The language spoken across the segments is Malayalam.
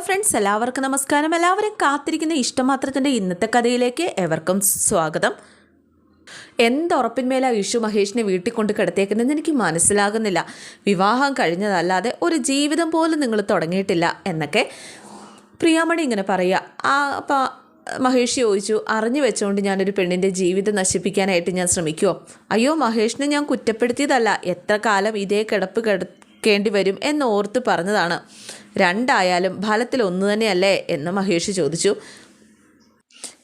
ഫ്രണ്ട്സ് എല്ലാവർക്കും നമസ്കാരം. എല്ലാവരും കാത്തിരിക്കുന്ന ഇഷ്ടമാത്രത്തിന്റെ ഇന്നത്തെ കഥയിലേക്ക് എവർക്കും സ്വാഗതം. എന്തുറപ്പിന്മേലാ ഇഷു മഹേഷിനെ വീട്ടിൽ കൊണ്ട് കിടത്തേക്കുന്നതെന്ന് എനിക്ക് മനസ്സിലാകുന്നില്ല. വിവാഹം കഴിഞ്ഞതല്ലാതെ ഒരു ജീവിതം പോലും നിങ്ങൾ തുടങ്ങിയിട്ടില്ല എന്നൊക്കെ പ്രിയാമണി ഇങ്ങനെ പറയുക. ആ അപ്പം മഹേഷ് ചോദിച്ചു അറിഞ്ഞു വെച്ചുകൊണ്ട് ഞാനൊരു പെണ്ണിന്റെ ജീവിതം നശിപ്പിക്കാനായിട്ട് ഞാൻ ശ്രമിക്കുമോ അയ്യോ മഹേഷിനെ ഞാൻ കുറ്റപ്പെടുത്തിയതല്ല. എത്ര കാലം ഇതേ കിടപ്പ് കിടക്കേണ്ടി വരും എന്ന് ഓർത്ത് പറഞ്ഞതാണ്. രണ്ടായാലും ഫലത്തിൽ ഒന്ന് തന്നെയല്ലേ എന്ന് മഹേഷ് ചോദിച്ചു.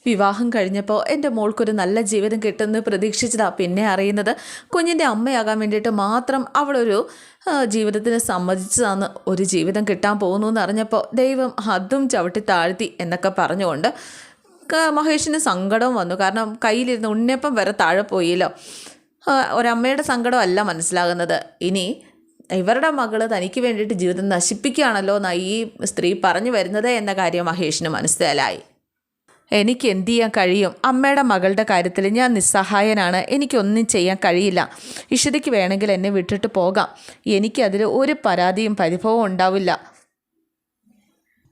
വിവാഹം കഴിഞ്ഞപ്പോൾ എന്റെ മോൾക്കൊരു നല്ല ജീവിതം കിട്ടുമെന്ന് പ്രതീക്ഷിച്ചതാ പിന്നെ അറിയുന്നത്. കുഞ്ഞിന്റെ അമ്മയാകാൻ വേണ്ടിയിട്ട് മാത്രം അവളൊരു ജീവിതത്തിന് സമ്മതിച്ചതാണ് ഒരു ജീവിതം കിട്ടാൻ പോകുന്നു എന്ന് അറിഞ്ഞപ്പോൾ ദൈവം അതും ചവിട്ടി താഴ്ത്തി എന്നൊക്കെ പറഞ്ഞുകൊണ്ട് മഹേഷിന് സങ്കടവും വന്നു. കാരണം കയ്യിലിരുന്ന് ഉണ്ണിയപ്പം വരെ താഴെ പോയില്ലോ. ഒരമ്മയുടെ സങ്കടമല്ല മനസ്സിലാകുന്നത്. ഇനി ഇവരുടെ മകൾ തനിക്ക് വേണ്ടിയിട്ട് ജീവിതം നശിപ്പിക്കുകയാണല്ലോ എന്നാണ് ഈ സ്ത്രീ പറഞ്ഞു വരുന്നത് എന്ന കാര്യം മഹേഷിന് മനസ്സിലായി. എനിക്ക് എന്ത് ചെയ്യാൻ കഴിയും? അമ്മയുടെ മകളുടെ കാര്യത്തിൽ ഞാൻ നിസ്സഹായനാണ്. എനിക്കൊന്നും ചെയ്യാൻ കഴിയില്ല. ഇഷിതയ്ക്ക് വേണമെങ്കിൽ എന്നെ വിട്ടിട്ട് പോകാം. എനിക്കതിൽ ഒരു പരാതിയും പരിഭവവും ഉണ്ടാവില്ല.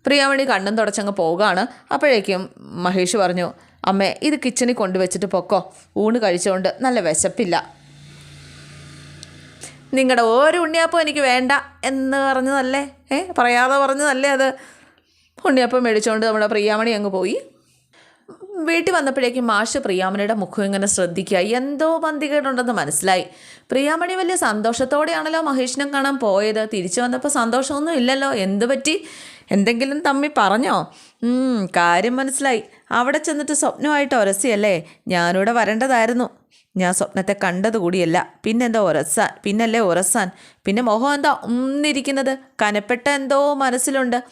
പ്രിയാമണി കണ്ണും തുടച്ചങ്ങ് പോകാണ് അപ്പോഴേക്കും മഹേഷ് പറഞ്ഞു അമ്മേ ഇത് കിച്ചണിൽ കൊണ്ടുവച്ചിട്ട് പൊക്കോ. ഊണ് കഴിച്ചുകൊണ്ട് നല്ല വിശപ്പില്ല. നിങ്ങളുടെ ഓരോ ഉണ്ണിയപ്പം എനിക്ക് വേണ്ട എന്ന് പറഞ്ഞതല്ലേ? ഏ പറയാതെ പറഞ്ഞതല്ലേ അത്? ഉണ്ണിയപ്പം മേടിച്ചുകൊണ്ട് നമ്മുടെ പ്രിയാമണി അങ്ങ് പോയി. വീട്ടിൽ വന്നപ്പോഴേക്കും മാഷ് പ്രിയാമണിയുടെ മുഖം ഇങ്ങനെ ശ്രദ്ധിക്കുക. എന്തോ പന്തികേടുണ്ടെന്ന് മനസ്സിലായി. പ്രിയാമണി വലിയ സന്തോഷത്തോടെയാണല്ലോ മഹേഷിനെ കാണാൻ പോയത്. തിരിച്ചു വന്നപ്പോൾ സന്തോഷമൊന്നും ഇല്ലല്ലോ. എന്ത് പറ്റി? എന്തെങ്കിലും തമ്മി പറഞ്ഞോ? കാര്യം മനസ്സിലായി. അവിടെ ചെന്നിട്ട് സ്വപ്നമായിട്ട് ഒരസിയല്ലേ? ഞാനിവിടെ വരേണ്ടതായിരുന്നു. ഞാൻ സ്വപ്നത്തെ കണ്ടതുകൂടിയല്ല പിന്നെന്തോ ഉരസാൻ പിന്നല്ലേ ഉരസാൻ പിന്നെ മോഹം എന്താ ഒന്നിരിക്കുന്നത് കനപ്പെട്ട എന്തോ മനസ്സിലുണ്ട്.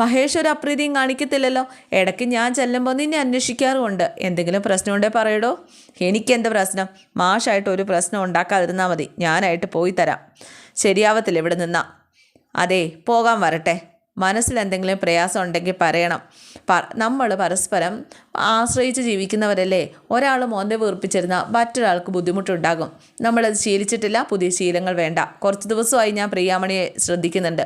മഹേഷ് ഒരു അപ്രീതിയും കാണിക്കത്തില്ലല്ലോ. ഇടയ്ക്ക് ഞാൻ ചെല്ലുമ്പോൾ നിന്നെ അന്വേഷിക്കാറുമുണ്ട്. എന്തെങ്കിലും പ്രശ്നമുണ്ടേ പറയടോ? എനിക്കെന്ത് പ്രശ്നം? മാഷായിട്ട് ഒരു പ്രശ്നം ഉണ്ടാക്കാതിരുന്നാൽ മതി. ഞാനായിട്ട് പോയി തരാം. ശരിയാവത്തില്ല ഇവിടെ നിന്നാ. അതെ പോകാൻ വരട്ടെ. മനസ്സിൽ എന്തെങ്കിലും പ്രയാസം ഉണ്ടെങ്കിൽ പറയണം നമ്മൾ പരസ്പരം ആശ്രയിച്ച് ജീവിക്കുന്നവരല്ലേ? ഒരാൾ മോന്തെ വീർപ്പിച്ചിരുന്ന മറ്റൊരാൾക്ക് ബുദ്ധിമുട്ടുണ്ടാകും. നമ്മളത് ശീലിച്ചിട്ടില്ല പുതിയ ശീലങ്ങൾ വേണ്ട. കുറച്ച് ദിവസമായി ഞാൻ പ്രിയാമണിയെ ശ്രദ്ധിക്കുന്നുണ്ട്.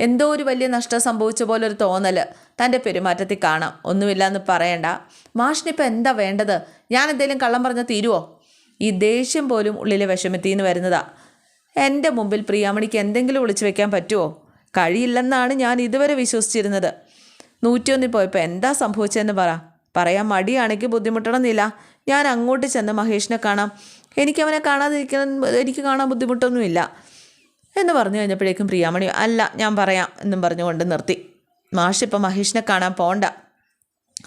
എന്തോ ഒരു വലിയ നഷ്ടം സംഭവിച്ച പോലെ ഒരു തോന്നൽ തന്റെ പെരുമാറ്റത്തിൽ കാണാം. ഒന്നുമില്ല എന്ന് പറയണ്ട. മാഷിനിപ്പോൾ എന്താ വേണ്ടത്? ഞാൻ എന്തെങ്കിലും കള്ളം പറഞ്ഞാൽ തീരുവോ? ഈ ദേഷ്യം പോലും ഉള്ളിലെ വിഷമത്തിൽ നിന്ന് വരുന്നതാ. എന്റെ മുമ്പിൽ പ്രിയാമണിക്ക് എന്തെങ്കിലും വിളിച്ചു വെക്കാൻ പറ്റുമോ കഴിയില്ലെന്നാണ് ഞാൻ ഇതുവരെ വിശ്വസിച്ചിരുന്നത്. നൂറ്റിയൊന്നിൽ പോയപ്പോൾ എന്താ സംഭവിച്ചതെന്ന് പറ. പറയാൻ മടിയാണെങ്കിൽ ബുദ്ധിമുട്ടണമെന്നില്ല ഞാൻ അങ്ങോട്ട് ചെന്ന് മഹേഷിനെ കാണാം. എനിക്കവനെ കാണാതിരിക്കാൻ എനിക്ക് കാണാൻ ബുദ്ധിമുട്ടൊന്നുമില്ല എന്ന് പറഞ്ഞു കഴിഞ്ഞപ്പോഴേക്കും പ്രിയാമണി അല്ല ഞാൻ പറയാം എന്നും പറഞ്ഞുകൊണ്ട് നിർത്തി. മാഷ് ഇപ്പം മഹേഷിനെ കാണാൻ പോണ്ട.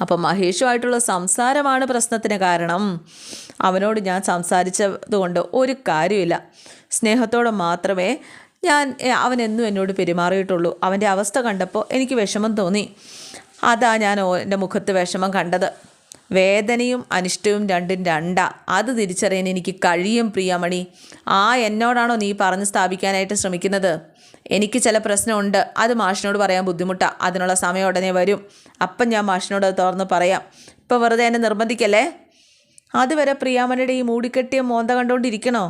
അപ്പം മഹേഷുമായിട്ടുള്ള സംസാരമാണ് പ്രശ്നത്തിന് കാരണം. അവനോട് ഞാൻ സംസാരിച്ചതുകൊണ്ട് ഒരു കാര്യമില്ല സ്നേഹത്തോടെ മാത്രമേ ഞാൻ അവൻ എന്നും എന്നോട് പെരുമാറിയിട്ടുള്ളൂ. അവന്റെ അവസ്ഥ കണ്ടപ്പോൾ എനിക്ക് വിഷമം തോന്നി. അതാ ഞാൻ എന്റെ മുഖത്ത് വിഷമം കണ്ടത്. വേദനയും അനിഷ്ടവും രണ്ടും രണ്ടാ. അത് തിരിച്ചറിയാൻ എനിക്ക് കഴിയും പ്രിയമണി. ആ എന്നോടാണോ നീ പറഞ്ഞ് സ്ഥാപിക്കാനായിട്ട് ശ്രമിക്കുന്നത്? എനിക്ക് ചില പ്രശ്നമുണ്ട്. അത് മാഷിനോട് പറയാൻ ബുദ്ധിമുട്ടാണ് അതിനുള്ള സമയം ഉടനെ വരും. അപ്പം ഞാൻ മാഷിനോട് അത് തുറന്ന് പറയാം. ഇപ്പം വെറുതെ എന്നെ നിർബന്ധിക്കല്ലേ? അതുവരെ പ്രിയാമണിയുടെ ഈ മൂടിക്കെട്ടിയ മോന്ത കണ്ടുകൊണ്ടിരിക്കണോ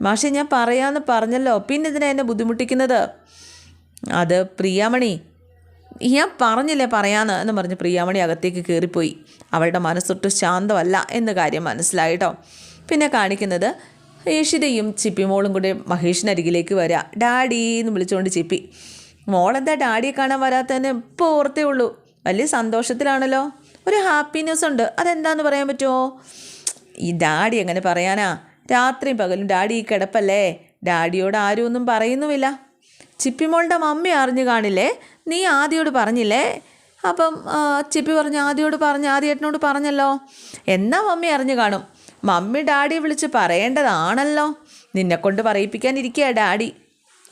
മാഷെ ഞാൻ പറയാമെന്ന് പറഞ്ഞല്ലോ. പിന്നെ ഇതിനെ എന്നെ ബുദ്ധിമുട്ടിക്കുന്നത്? അത് പ്രിയാമണി ഞാൻ പറഞ്ഞില്ലേ പറയാന്ന് എന്ന് പറഞ്ഞ് പ്രിയാമണി അകത്തേക്ക് കയറിപ്പോയി അവളുടെ മനസ്സൊട്ട് ശാന്തമല്ല എന്ന കാര്യം മനസ്സിലായിട്ടോ പിന്നെ കാണിക്കുന്നത് ചിപ്പി ചിപ്പിമോളും കൂടി മഹേഷിനരികിലേക്ക് വരാം. ഡാഡി എന്ന് വിളിച്ചുകൊണ്ട് ചിപ്പി. മോളെന്താ ഡാഡിയെ കാണാൻ വരാത്തതിന് ഇപ്പോൾ ഓർത്തേ ഉള്ളൂ. വലിയ സന്തോഷത്തിലാണല്ലോ. ഒരു ഹാപ്പിനെസ് ഉണ്ട്. അതെന്താന്ന് പറയാൻ പറ്റുമോ ഈ ഡാഡി എങ്ങനെ പറയാനാ? രാത്രിയും പകലും. ഡാഡി ഈ കിടപ്പല്ലേ? ഡാഡിയോട് ആരും ഒന്നും പറയുന്നുമില്ല. ചിപ്പിമോളുടെ മമ്മി അറിഞ്ഞു കാണില്ലേ? നീ ആദ്യോട് പറഞ്ഞില്ലേ? അപ്പം ചിപ്പി പറഞ്ഞു ആദ്യോട് പറഞ്ഞ് ആദ്യേട്ടനോട് പറഞ്ഞല്ലോ. എന്നാ മമ്മി അറിഞ്ഞു കാണും. മമ്മി ഡാഡിയെ വിളിച്ച് പറയേണ്ടതാണല്ലോ. നിന്നെക്കൊണ്ട് പറയിപ്പിക്കാനിരിക്കുക ഡാഡി.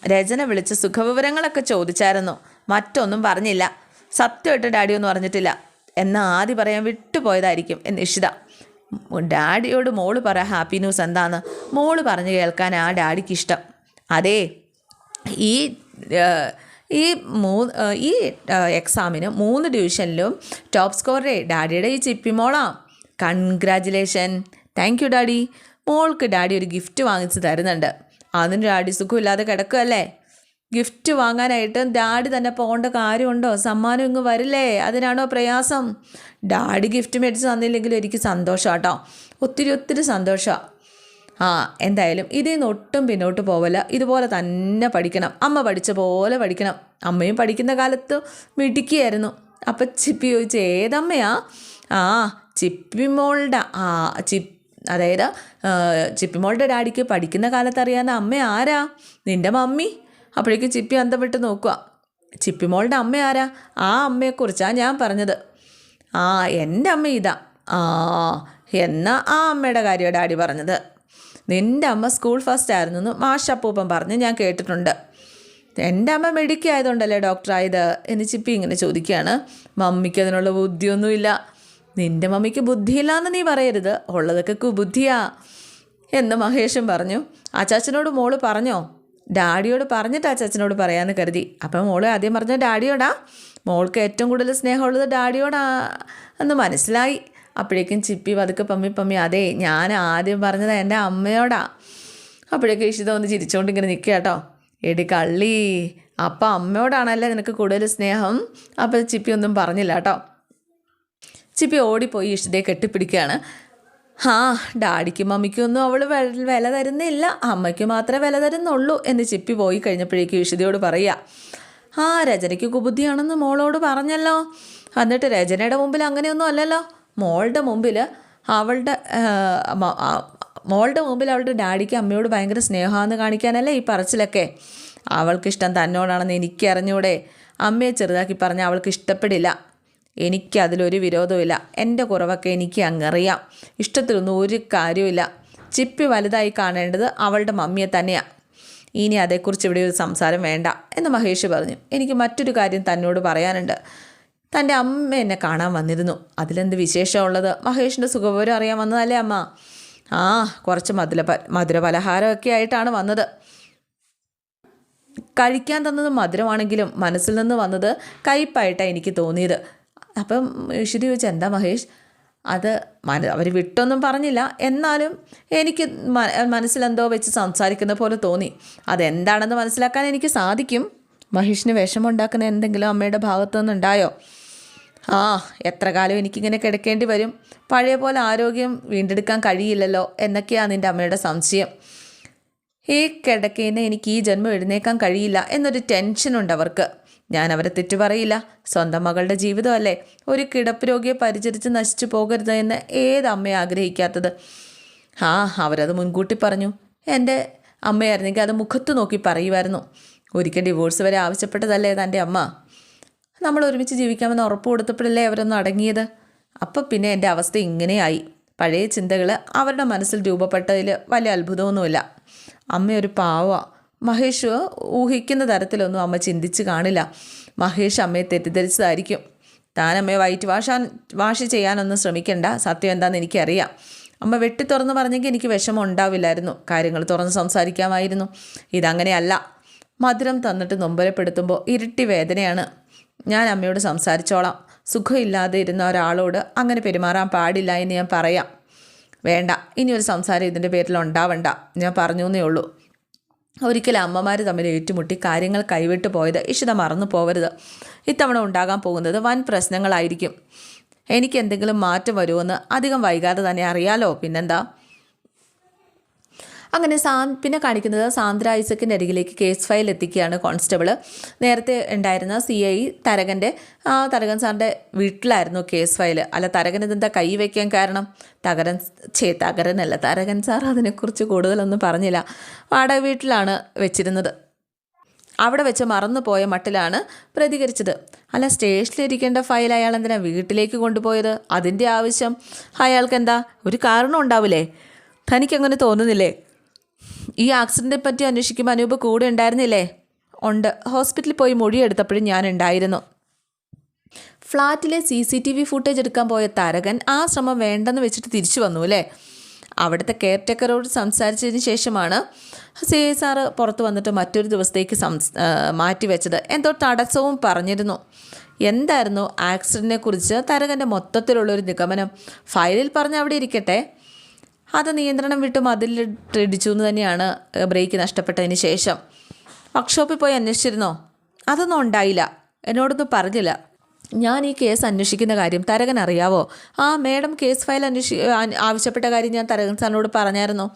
രചന വിളിച്ച് സുഖവിവരങ്ങളൊക്കെ ചോദിച്ചായിരുന്നു. മറ്റൊന്നും പറഞ്ഞില്ല. സത്യമായിട്ട് ഡാഡിയൊന്നും അറിഞ്ഞിട്ടില്ല. എന്നാ ആദ്യം പറയാൻ വിട്ടുപോയതായിരിക്കും എന്ന് ഇഷിത. ഡാഡിയോട് മോൾ പറ ഹാപ്പി ന്യൂസ് എന്താന്ന്? മോൾ പറഞ്ഞു കേൾക്കാൻ ആ ഡാഡിക്ക് ഇഷ്ടം. അതേ ഈ ഈ മൂ ഈ എക്സാമിന് മൂന്ന് ഡിവിഷനിലും ടോപ്പ് സ്കോറേ ഡാഡിയുടെ ഈ Chippi മോളാം. Congratulation thank you daddy. മോൾക്ക് ഡാഡി ഒരു ഗിഫ്റ്റ് വാങ്ങിച്ച് തരുന്നുണ്ട്. അതിന് ഡാഡി സുഖമില്ലാതെ കിടക്കുകയല്ലേ ഗിഫ്റ്റ് വാങ്ങാനായിട്ട് ഡാഡി തന്നെ പോകേണ്ട കാര്യമുണ്ടോ? സമ്മാനം ഇങ്ങ് വരില്ലേ? അതിനാണോ പ്രയാസം? ഡാഡി ഗിഫ്റ്റ് മേടിച്ച് തന്നില്ലെങ്കിലും എനിക്ക് സന്തോഷം കേട്ടോ ഒത്തിരി ഒത്തിരി സന്തോഷമാണ് ആ എന്തായാലും ഇതിൽ നിന്ന് ഒട്ടും പിന്നോട്ട് പോവല്ല. ഇതുപോലെ തന്നെ പഠിക്കണം. അമ്മ പഠിച്ച പോലെ പഠിക്കണം. അമ്മയും പഠിക്കുന്ന കാലത്ത് മിടുക്കിയായിരുന്നു. അപ്പം ചിപ്പി ചോദിച്ചു ഏതമ്മയാ? ആ ചിപ്പിമോളുടെ ആ ചിപ്പ് അതായത് ചിപ്പിമോളുടെ ഡാഡിക്ക് പഠിക്കുന്ന കാലത്ത് അറിയാവുന്ന അമ്മ ആരാ? നിന്റെ മമ്മി? അപ്പോഴേക്കും ചിപ്പി അന്തം വിട്ട് നോക്കുക ചിപ്പിമോളുടെ അമ്മ ആരാ? ആ അമ്മയെക്കുറിച്ചാണ് ഞാൻ പറഞ്ഞത്. ആ എന്റെ അമ്മ ഇതാ. ആ എന്നാ ആ അമ്മയുടെ കാര്യമാണ് ഡാഡി പറഞ്ഞത്. നിന്റെ അമ്മ സ്കൂൾ ഫസ്റ്റ് ആയിരുന്നു എന്ന് മാഷപ്പൂപ്പം പറഞ്ഞ് ഞാൻ കേട്ടിട്ടുണ്ട്. എന്റെ അമ്മ മെഡിക്കി ആയതുകൊണ്ടല്ലേ ഡോക്ടർ ആയത് എന്ന് ചിപ്പി ഇങ്ങനെ ചോദിക്കുകയാണ്. മമ്മിക്ക് അതിനുള്ള ബുദ്ധിയൊന്നുമില്ല. നിന്റെ മമ്മിക്ക് ബുദ്ധിയില്ല എന്ന് നീ പറയരുത്. ഉള്ളതൊക്കെ കുബുദ്ധിയാ എന്ന് മഹേഷും പറഞ്ഞു. അച്ചാച്ചനോട് മോൾ പറഞ്ഞോ? ഡാഡിയോട് പറഞ്ഞിട്ട് ആ ചച്ചനോട് പറയാമെന്ന് കരുതി. അപ്പം മോൾ ആദ്യം പറഞ്ഞ ഡാഡിയോടാ. മോൾക്ക് ഏറ്റവും കൂടുതൽ സ്നേഹമുള്ളത് ഡാഡിയോടാ എന്ന് മനസ്സിലായി. അപ്പോഴേക്കും ചിപ്പി പതുക്കെ പമ്മി പമ്മി അതെ ഞാൻ ആദ്യം പറഞ്ഞത് എന്റെ അമ്മയോടാ. അപ്പോഴേക്കും ഇഷിത ഒന്ന് ചിരിച്ചുകൊണ്ട് ഇങ്ങനെ നിൽക്കുക കേട്ടോ. എടി കള്ളി അപ്പം അമ്മയോടാണല്ലേ നിനക്ക് കൂടുതൽ സ്നേഹം? അപ്പം ചിപ്പി ഒന്നും പറഞ്ഞില്ല കേട്ടോ. ചിപ്പി ഓടിപ്പോയി ഇഷിതയെ കെട്ടിപ്പിടിക്കുകയാണ്. ആ ഡാഡിക്കും മമ്മിക്കും ഒന്നും അവൾ വില തരുന്നില്ല. അമ്മയ്ക്ക് മാത്രമേ വില തരുന്നുള്ളൂ എന്ന് ചിപ്പി പോയി കഴിഞ്ഞപ്പോഴേക്കും വിശുദ്ധിയോട് പറയുക ആ രചനയ്ക്ക് കുബുദ്ധിയാണെന്ന് മോളോട് പറഞ്ഞല്ലോ. എന്നിട്ട് രചനയുടെ മുമ്പിൽ അങ്ങനെയൊന്നും അല്ലല്ലോ. മോളുടെ മുമ്പിൽ അവളുടെ മോളുടെ മുമ്പിൽ അവളുടെ ഡാഡിക്ക് അമ്മയോട് ഭയങ്കര സ്നേഹമാണെന്ന് കാണിക്കാനല്ലേ ഈ പറച്ചിലൊക്കെ? അവൾക്കിഷ്ടം തന്നോടാണെന്ന് എനിക്കറിഞ്ഞൂടെ. അമ്മയെ ചെറുതാക്കി പറഞ്ഞാൽ അവൾക്ക് ഇഷ്ടപ്പെടില്ല. എനിക്ക് അതിലൊരു വിരോധമില്ല എന്റെ കുറവൊക്കെ എനിക്ക് അങ്ങറിയാം. ഇഷ്ടത്തിലൊന്നും ഒരു കാര്യമില്ല ചിപ്പി വലുതായി കാണേണ്ടത് അവളുടെ മമ്മിയെ തന്നെയാണ് ഇനി അതേക്കുറിച്ച് ഇവിടെ ഒരു സംസാരം വേണ്ട എന്ന് മഹേഷ് പറഞ്ഞു. എനിക്ക് മറ്റൊരു കാര്യം തന്നോട് പറയാനുണ്ട്. തന്റെ അമ്മ എന്നെ കാണാൻ വന്നിരുന്നു. അതിലെന്ത് വിശേഷമുള്ളത് മഹേഷിന്റെ സുഖവിവരം അറിയാൻ വന്നതല്ലേ അമ്മ? ആ കുറച്ച് മധുര മധുര പലഹാരമൊക്കെ ആയിട്ടാണ് വന്നത്. കഴിക്കാൻ തന്നത് മധുരമാണെങ്കിലും മനസ്സിൽ നിന്ന് വന്നത് കയ്പായിട്ടാണ് എനിക്ക് തോന്നിയത്. അപ്പം ഈശ്വരി ചോദിച്ചു എന്താ മഹേഷ്? അത് മന അവർ വിട്ടൊന്നും പറഞ്ഞില്ല. എന്നാലും എനിക്ക് മനസ്സിലെന്തോ വെച്ച് സംസാരിക്കുന്ന പോലെ തോന്നി. അതെന്താണെന്ന് മനസ്സിലാക്കാൻ എനിക്ക് സാധിക്കും. മഹേഷിന് വിഷമുണ്ടാക്കുന്ന എന്തെങ്കിലും അമ്മയുടെ ഭാഗത്തു നിന്നുണ്ടായോ ആ എത്ര കാലം എനിക്കിങ്ങനെ കിടക്കേണ്ടി വരും. പഴയ പോലെ ആരോഗ്യം വീണ്ടെടുക്കാൻ കഴിയില്ലല്ലോ എന്നൊക്കെയാണ് നിന്റെ അമ്മയുടെ സംശയം. ഈ കിടക്കേനെ എനിക്ക് ഈ ജന്മം എഴുന്നേക്കാൻ കഴിയില്ല എന്നൊരു ടെൻഷനുണ്ട് അവർക്ക്. ഞാൻ അവരെ തെറ്റു പറയില്ല സ്വന്തം മകളുടെ ജീവിതമല്ലേ? ഒരു കിടപ്പ് രോഗിയെ പരിചരിച്ച് നശിച്ചു പോകരുത് എന്ന് ഏത് അമ്മയെ ആഗ്രഹിക്കാത്തത്? ആ അവരത് മുൻകൂട്ടി പറഞ്ഞു. എന്റെ അമ്മയായിരുന്നെങ്കിൽ അത് മുഖത്ത് നോക്കി പറയുമായിരുന്നു. ഒരിക്കൽ ഡിവോഴ്സ് വരെ ആവശ്യപ്പെട്ടതല്ലേ തന്റെ അമ്മ? നമ്മൾ ഒരുമിച്ച് ജീവിക്കാമെന്ന് ഉറപ്പ് കൊടുത്തപ്പോഴല്ലേ അവരൊന്ന് അടങ്ങിയത്? അപ്പം പിന്നെ എന്റെ അവസ്ഥ ഇങ്ങനെയായി. പഴയ ചിന്തകൾ അവരുടെ മനസ്സിൽ രൂപപ്പെട്ടതിൽ വലിയ അത്ഭുതമൊന്നുമില്ല. അമ്മയൊരു പാവമാണ് പാവ മഹേഷ് ഊഹിക്കുന്ന തരത്തിലൊന്നും അമ്മ ചിന്തിച്ച് കാണില്ല. മഹേഷ് അമ്മയെ തെറ്റിദ്ധരിച്ചതായിരിക്കും. താൻ അമ്മയെ വൈറ്റ് വാഷാൻ വാഷ് ചെയ്യാനൊന്നും ശ്രമിക്കണ്ട. സത്യം എന്താണെന്ന് എനിക്കറിയാം. അമ്മ വെട്ടി തുറന്ന് പറഞ്ഞെങ്കിൽ എനിക്ക് വിഷമം ഉണ്ടാവില്ലായിരുന്നു. കാര്യങ്ങൾ തുറന്ന് സംസാരിക്കാമായിരുന്നു. ഇതങ്ങനെയല്ല. മധുരം തന്നിട്ട് നൊമ്പരപ്പെടുത്തുമ്പോൾ ഇരട്ടി വേദനയാണ്. ഞാൻ അമ്മയോട് സംസാരിച്ചോളാം. സുഖമില്ലാതെ ഇരുന്ന ഒരാളോട് അങ്ങനെ പെരുമാറാൻ പാടില്ല എന്ന് ഞാൻ പറയാം. വേണ്ട. ഇനി ഒരു സംസാരം ഇതിന്റെ പേരിൽ ഉണ്ടാവണ്ട. ഞാൻ പറഞ്ഞു എന്നേ ഉള്ളൂ. ഒരിക്കലും അമ്മമാർ തമ്മിൽ ഏറ്റുമുട്ടി കാര്യങ്ങൾ കൈവിട്ട് പോയത് ഇഷിത മറന്നു പോവരുത്. ഇത്തവണ ഉണ്ടാകാൻ പോകുന്നത് വൻ പ്രശ്നങ്ങളായിരിക്കും. എനിക്ക് എന്തെങ്കിലും മാറ്റം വരുമെന്ന് അധികം വൈകാതെ തന്നെ അറിയാലോ പിന്നെന്താ? അങ്ങനെ സാ പിന്നെ കാണിക്കുന്നത് സാന്ദ്ര ഐസക്കിന്റെ അരികിലേക്ക് കേസ് ഫയൽ എത്തിക്കുകയാണ് കോൺസ്റ്റബിൾ നേരത്തെ ഉണ്ടായിരുന്ന സി ഐ തരകന്റെ ആ തരകൻ സാറിന്റെ വീട്ടിലായിരുന്നു കേസ് ഫയൽ അല്ല തരകൻ ഇതെന്താ കൈ വയ്ക്കാൻ കാരണം? തകരൻ ചേ തകരനല്ല. തരകൻ സാർ അതിനെക്കുറിച്ച് കൂടുതലൊന്നും പറഞ്ഞില്ല. വാടക വീട്ടിലാണ് വെച്ചിരുന്നത്. അവിടെ വെച്ച് മറന്നു പോയ മട്ടിലാണ് പ്രതികരിച്ചത്. അല്ല സ്റ്റേഷനിലിരിക്കേണ്ട ഫയൽ അയാൾ എന്തിനാ വീട്ടിലേക്ക് കൊണ്ടുപോയത്? അതിന്റെ ആവശ്യം. അയാൾക്ക് എന്താ? ഒരു കാരണം ഉണ്ടാവില്ലേ തനിക്കങ്ങനെ തോന്നുന്നില്ലേ? ഈ ആക്സിഡന്റിനെ പറ്റി അന്വേഷിക്കുമ്പോൾ അനൂപ് കൂടെ ഉണ്ടായിരുന്നില്ലേ? ഉണ്ട്. ഹോസ്പിറ്റലിൽ പോയി മൊഴിയെടുത്തപ്പോഴും ഞാൻ ഉണ്ടായിരുന്നു ഫ്ലാറ്റിലെ C C T V footage എടുക്കാൻ പോയ തരകൻ ആ ശ്രമം വേണ്ടെന്ന് വെച്ചിട്ട് തിരിച്ചു വന്നു അല്ലേ? അവിടുത്തെ കെയർ ടേക്കറോട് സംസാരിച്ചതിന് ശേഷമാണ് സി എസ് ആർ പുറത്ത് വന്നിട്ട് മറ്റൊരു ദിവസത്തേക്ക് ആ, മാറ്റിവെച്ചത്. എന്തോ തടസ്സവും പറഞ്ഞിരുന്നു. എന്തായിരുന്നു ആക്സിഡന്റിനെ കുറിച്ച് തരകന്റെ മൊത്തത്തിലുള്ളൊരു നിഗമനം? ഫയലിൽ പറഞ്ഞ് അവിടെ ഇരിക്കട്ടെ. അത് നിയന്ത്രണം വിട്ട് മതിലിട്ടിടിച്ചു എന്ന് തന്നെയാണ് ബ്രേക്ക് നഷ്ടപ്പെട്ടതിന് ശേഷം. വർക്ക്ഷോപ്പിൽ പോയി അന്വേഷിച്ചിരുന്നോ? അതൊന്നും ഉണ്ടായില്ല. എന്നോടൊന്നും പറഞ്ഞില്ല. ഞാൻ ഈ കേസ് അന്വേഷിക്കുന്ന കാര്യം തരകൻ അറിയാവോ? ആ മേഡം കേസ് ഫയൽ അന്വേഷി ആവശ്യപ്പെട്ട കാര്യം ഞാൻ തരകൻ സാറിനോട് പറഞ്ഞായിരുന്നു.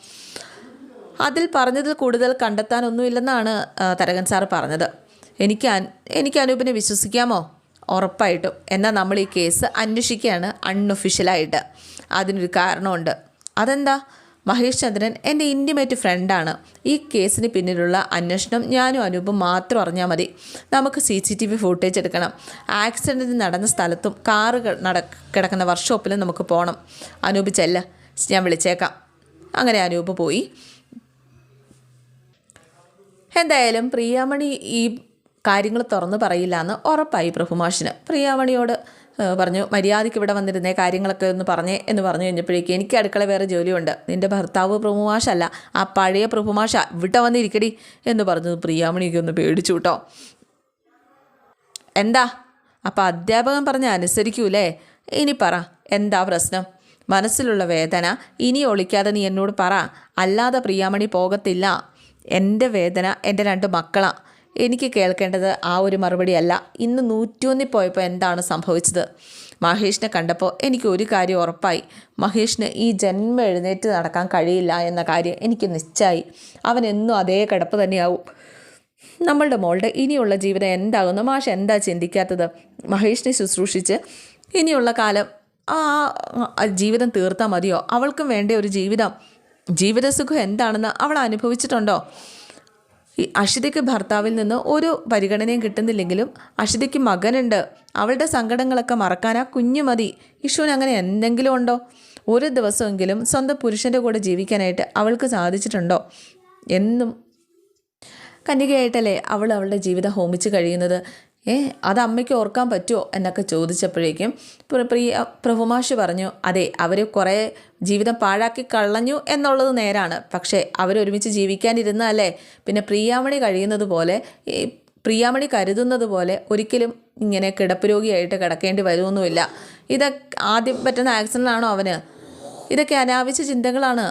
അതിൽ പറഞ്ഞതിൽ കൂടുതൽ കണ്ടെത്താനൊന്നുമില്ലെന്നാണ് തരകൻ സാർ പറഞ്ഞത്. എനിക്ക് എനിക്ക് അനൂപിനെ വിശ്വസിക്കാമോ? ഉറപ്പായിട്ടും. എന്നാൽ നമ്മൾ ഈ കേസ് അന്വേഷിക്കുകയാണ് അൺഒഫീഷ്യലായിട്ട് അതിനൊരു കാരണമുണ്ട്. അതെന്താ? മഹേഷ് ചന്ദ്രൻ എന്റെ ഇന്റിമേറ്റ് ഫ്രണ്ടാണ് ഈ കേസിന് പിന്നിലുള്ള അന്വേഷണം ഞാനും അനൂപും മാത്രം അറിഞ്ഞാൽ മതി. നമുക്ക് C C T V footage എടുക്കണം. ആക്സിഡന്റ് നടന്ന സ്ഥലത്തും കാറുകൾ നട കിടക്കുന്ന വർക്ക്ഷോപ്പിലും നമുക്ക് പോകണം അനൂപ് ചെല്ല. ഞാൻ വിളിച്ചേക്കാം. അങ്ങനെ അനൂപ് പോയി. എന്തായാലും പ്രിയാമണി ഈ കാര്യങ്ങൾ തുറന്നു പറയില്ല എന്ന് ഉറപ്പായി പ്രഭുമാഷിന്. പ്രിയാമണിയോട് പറഞ്ഞു മര്യാദയ്ക്ക് ഇവിടെ വന്നിരുന്നേ കാര്യങ്ങളൊക്കെ ഒന്ന് പറഞ്ഞേ എന്ന് പറഞ്ഞു കഴിഞ്ഞപ്പോഴേക്കും എനിക്ക് അടുക്കള വേറെ ജോലിയുണ്ട്. നിന്റെ ഭർത്താവ് പ്രഭുമാഷല്ല. ആ പഴയ പ്രഭുമാഷ ഇവിടെ വന്നിരിക്കടി എന്ന് പറഞ്ഞു. പ്രിയാമണിക്ക് ഒന്ന് പേടിച്ചു കേട്ടോ. എന്താ? അപ്പം അധ്യാപകൻ പറഞ്ഞ അനുസരിക്കൂലേ. ഇനി പറ എന്താ പ്രശ്നം? മനസ്സിലുള്ള വേദന. ഇനി ഒളിക്കാതെ നീ എന്നോട് പറ. അല്ലാതെ പ്രിയാമണി പോകത്തില്ല. എന്റെ വേദന എന്റെ രണ്ട് മക്കളാ. എനിക്ക് കേൾക്കേണ്ടത് ആ ഒരു മറുപടിയല്ല. ഇന്ന് നൂറ്റൊന്നിൽ പോയപ്പോൾ എന്താണ് സംഭവിച്ചത്? മഹേഷിനെ കണ്ടപ്പോൾ എനിക്ക് ഒരു കാര്യം ഉറപ്പായി. മഹേഷിന് ഈ ജന്മം എഴുന്നേറ്റ് നടക്കാൻ കഴിയില്ല എന്ന കാര്യം എനിക്ക് നിശ്ചയായി. അവൻ എന്നും അതേ കിടപ്പ് തന്നെയാവും. നമ്മളുടെ മോളുടെ ഇനിയുള്ള ജീവിതം എന്താകുന്നു? മാഷ് എന്താ ചിന്തിക്കാത്തത്? മഹേഷിനെ ശുശ്രൂഷിച്ച് ഇനിയുള്ള കാലം ആ ജീവിതം തീർത്താൽ മതിയോ? അവൾക്കും വേണ്ട ഒരു ജീവിതം? ജീവിതസുഖം എന്താണെന്ന് അവൾ അനുഭവിച്ചിട്ടുണ്ടോ? ഈ അഷിതയ്ക്ക് ഭർത്താവിൽ നിന്ന് ഒരു പരിഗണനയും കിട്ടുന്നില്ലെങ്കിലും അഷിതയ്ക്ക് മകനുണ്ട്. അവളുടെ സങ്കടങ്ങളൊക്കെ മറക്കാൻ ആ കുഞ്ഞു മതി. ഇഷുവിന് അങ്ങനെ എന്തെങ്കിലും ഉണ്ടോ? ഒരു ദിവസമെങ്കിലും സ്വന്തം പുരുഷന്റെ കൂടെ ജീവിക്കാനായിട്ട് അവൾക്ക് സാധിച്ചിട്ടുണ്ടോ? എന്നും കന്യകയായിട്ടല്ലേ അവൾ അവളുടെ ജീവിതം ഹോമിച്ച് കഴിയുന്നത്? ഏ അത് അമ്മയ്ക്ക് ഓർക്കാൻ പറ്റുമോ എന്നൊക്കെ ചോദിച്ചപ്പോഴേക്കും പ്ര- പ്രിയ പ്രഭുമാഷ് പറഞ്ഞു അതെ അവർ കുറേ ജീവിതം പാഴാക്കി കളഞ്ഞു എന്നുള്ളത് നേരാണ്. പക്ഷേ അവരൊരുമിച്ച് ജീവിക്കാനിരുന്നല്ലേ പിന്നെ പ്രിയാമണി കഴിയുന്നത് പോലെ പ്രിയാമണി കരുതുന്നത് പോലെ ഒരിക്കലും ഇങ്ങനെ കിടപ്പ് രോഗിയായിട്ട് കിടക്കേണ്ടി വരുമൊന്നുമില്ല ഇതൊക്കെ ആദ്യം പറ്റുന്ന ആക്സിഡന്റ് ആണോ അവന്? ഇതൊക്കെ അനാവശ്യ ചിന്തകളാണ്.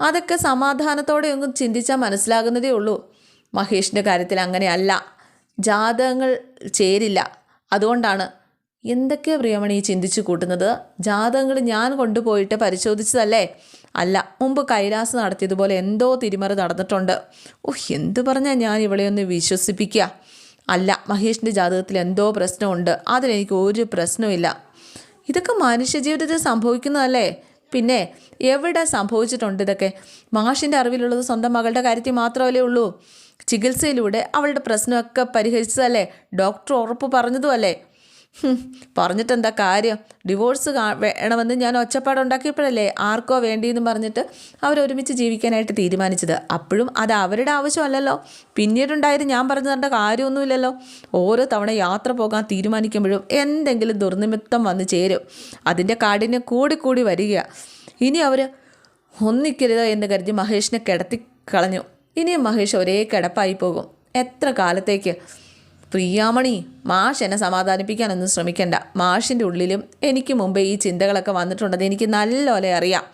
അതൊക്കെ സമാധാനത്തോടെ ഒന്നും ചിന്തിച്ചാൽ മനസ്സിലാകുന്നതേ ഉള്ളൂ. മഹേഷിന്റെ കാര്യത്തിൽ അങ്ങനെയല്ല. ജാതകങ്ങൾ ചേരില്ല. അതുകൊണ്ടാണ് എന്തൊക്കെയാണ് പ്രിയമണി ചിന്തിച്ചു കൂട്ടുന്നത്? ജാതകങ്ങൾ ഞാൻ കൊണ്ടുപോയിട്ട് പരിശോധിച്ചതല്ലേ? അല്ല മുമ്പ് കൈലാസ് നടത്തിയതുപോലെ എന്തോ തിരിമറി നടന്നിട്ടുണ്ട്. ഓഹ് എന്തു പറഞ്ഞാൽ ഞാൻ ഇവളെ ഒന്ന് വിശ്വസിപ്പിക്കുക? അല്ല മഹേഷിന്റെ ജാതകത്തിൽ എന്തോ പ്രശ്നമുണ്ട്. അതിലെനിക്ക് ഒരു പ്രശ്നവുമില്ല ഇതൊക്കെ മനുഷ്യജീവിതത്തിൽ സംഭവിക്കുന്നതല്ലേ? പിന്നെ എവിടെ സംഭവിച്ചിട്ടുണ്ട് ഇതൊക്കെ? മാഷിന്റെ അറിവിലുള്ളത് സ്വന്തം മകളുടെ കാര്യത്തിൽ മാത്രമല്ലേ ഉള്ളൂ. ചികിത്സയിലൂടെ അവളുടെ പ്രശ്നമൊക്കെ പരിഹരിച്ചതല്ലേ? ഡോക്ടർ ഉറപ്പ് പറഞ്ഞതുമല്ലേ? പറഞ്ഞിട്ട് പറഞ്ഞിട്ടെന്താ കാര്യം? ഡിവോഴ്സ് വേണമെന്ന് ഞാൻ ഒച്ചപ്പാടുണ്ടാക്കിയപ്പോഴല്ലേ ആർക്കോ വേണ്ടിയെന്ന് പറഞ്ഞിട്ട് അവരൊരുമിച്ച് ജീവിക്കാനായിട്ട് തീരുമാനിച്ചത്. അപ്പോഴും അത് അവരുടെ ആവശ്യമല്ലല്ലോ. പിന്നീടുണ്ടായത് ഞാൻ പറഞ്ഞു തരേണ്ട കാര്യമൊന്നുമില്ലല്ലോ. ഓരോ തവണ യാത്ര പോകാൻ തീരുമാനിക്കുമ്പോഴും എന്തെങ്കിലും ദുർനിമിത്തം വന്ന് ചേരും. അതിന്റെ കാഠിന്യം കൂടി കൂടി വരിക. ഇനി അവർ ഒന്നിക്കരുത് എന്ന് കരുതി മഹേഷിനെ കിടത്തി കളഞ്ഞു. ഇനിയും മഹേഷ് ഒരേ കിടപ്പായി പോകും. എത്ര കാലത്തേക്ക്? പ്രിയാമണി മാഷ് എന്നെ സമാധാനിപ്പിക്കാനൊന്നും ശ്രമിക്കണ്ട. മാഷിന്റെ ഉള്ളിലും എനിക്ക് മുമ്പേ ഈ ചിന്തകളൊക്കെ വന്നിട്ടുണ്ടെന്ന് എനിക്ക് നല്ലപോലെ അറിയാം.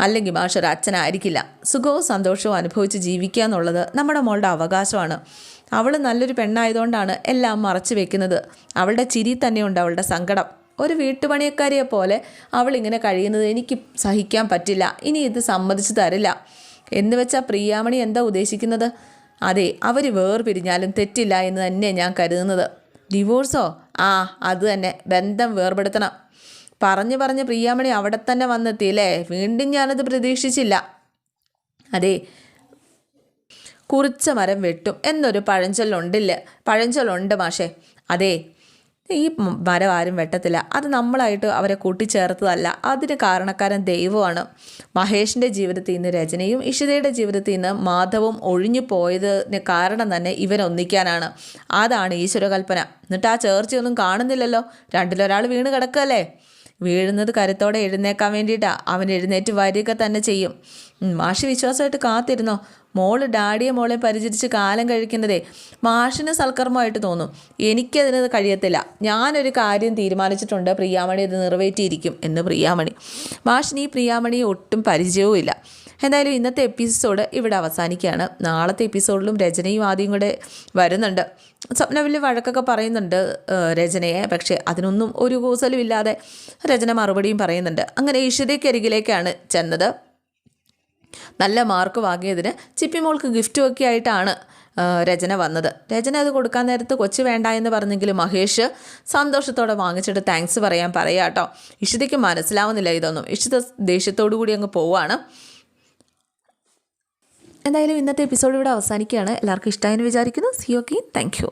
അല്ലെങ്കിൽ മാഷ് ഒരു അച്ഛനായിരിക്കില്ല. സുഖവും സന്തോഷവും അനുഭവിച്ച് ജീവിക്കുക എന്നുള്ളത് നമ്മുടെ മോളുടെ അവകാശമാണ്. അവൾ നല്ലൊരു പെണ്ണായതുകൊണ്ടാണ് എല്ലാം മറച്ചു വെക്കുന്നത്. അവളുടെ ചിരി തന്നെയുണ്ട് അവളുടെ സങ്കടം. ഒരു വീട്ടുപണിയക്കാരിയെ പോലെ അവളിങ്ങനെ കഴിയുന്നത് എനിക്ക് സഹിക്കാൻ പറ്റില്ല. ഇനി ഇത് സമ്മതിച്ചു തരില്ല. എന്ന് വെച്ചാൽ പ്രിയാമണി എന്താ ഉദ്ദേശിക്കുന്നത്? അതെ അവർ വേർപിരിഞ്ഞാലും തെറ്റില്ല എന്ന് തന്നെ ഞാൻ കരുതുന്നത്. ഡിവോഴ്സോ? ആ അത് തന്നെ. ബന്ധം വേർപെടുത്തണം. പറഞ്ഞു പറഞ്ഞ് പ്രിയാമണി അവിടെ തന്നെ വന്നെത്തിയില്ലേ വീണ്ടും ഞാനത് പ്രതീക്ഷിച്ചില്ല. അതെ കുറിച്ച മരം വെട്ടും എന്നൊരു പഴഞ്ചൊല്ലുണ്ടില്ല? പഴഞ്ചൊല്ലുണ്ട് മാഷേ. അതെ ഈ മരം ആരും വെട്ടത്തില്ല. അത് നമ്മളായിട്ട് അവരെ കൂട്ടിച്ചേർത്തതല്ല. അതിന് കാരണക്കാരൻ ദൈവമാണ്. മഹേഷിന്റെ ജീവിതത്തിൽ നിന്ന് രചനയും ഇഷിതയുടെ ജീവിതത്തിൽ നിന്ന് മാധവും ഒഴിഞ്ഞു പോയതിന് കാരണം തന്നെ ഇവരൊന്നിക്കാനാണ് അതാണ് ഈശ്വരകൽപ്പന. എന്നിട്ട് ആ ചേർച്ചയൊന്നും കാണുന്നില്ലല്ലോ. രണ്ടിലൊരാൾ വീണ് കിടക്കല്ലേ വീഴുന്നത് കരുത്തോടെ എഴുന്നേക്കാൻ വേണ്ടിയിട്ടാണ് അവൻ എഴുന്നേറ്റ് വരിക തന്നെ ചെയ്യും. മാഷ് വിശ്വാസമായിട്ട് കാത്തിരുന്നോ? മോൾ ഡാഡിയെ മോളെ പരിചരിച്ച് കാലം കഴിക്കുന്നതേ മാഷിന് സൽക്കർമ്മമായിട്ട് തോന്നും. എനിക്കതിന് കഴിയത്തില്ല. ഞാനൊരു കാര്യം തീരുമാനിച്ചിട്ടുണ്ട്. പ്രിയാമണി അത് നിറവേറ്റിയിരിക്കും എന്ന് പ്രിയാമണി. മാഷിന് ഈ പ്രിയാമണിയെ ഒട്ടും പരിചയവുമില്ല. എന്തായാലും ഇന്നത്തെ എപ്പിസോഡ് ഇവിടെ അവസാനിക്കുകയാണ്. നാളത്തെ എപ്പിസോഡിലും രചനയും ആദ്യം കൂടെ വരുന്നുണ്ട്. സ്വപ്നവിൽ വഴക്കൊക്കെ പറയുന്നുണ്ട് രചനയെ. പക്ഷേ അതിനൊന്നും ഒരു കൂസലും ഇല്ലാതെ രചന മറുപടിയും പറയുന്നുണ്ട്. അങ്ങനെ ഈശ്വരയ്ക്കരികിലേക്കാണ് ചെന്നത്. നല്ല മാർക്ക് വാങ്ങിയതിന് ചിപ്പിമോൾക്ക് ഗിഫ്റ്റും ഒക്കെ ആയിട്ടാണ് രചന വന്നത്. രചന അത് കൊടുക്കാൻ നേരത്ത് കൊച്ചു വേണ്ട എന്ന് പറഞ്ഞെങ്കിലും മഹേഷ് സന്തോഷത്തോടെ വാങ്ങിച്ചിട്ട് താങ്ക്സ് പറയാൻ പറയാം കേട്ടോ ഇഷിതയ്ക്ക് മനസ്സിലാവുന്നില്ല ഇതൊന്നും. ഇഷിത ദേഷ്യത്തോടു കൂടി അങ്ങ് പോവാണ്. എന്തായാലും ഇന്നത്തെ എപ്പിസോഡ് ഇവിടെ അവസാനിക്കുകയാണ്. എല്ലാവർക്കും ഇഷ്ടമായെന്ന് വിചാരിക്കുന്നു. C okay thank you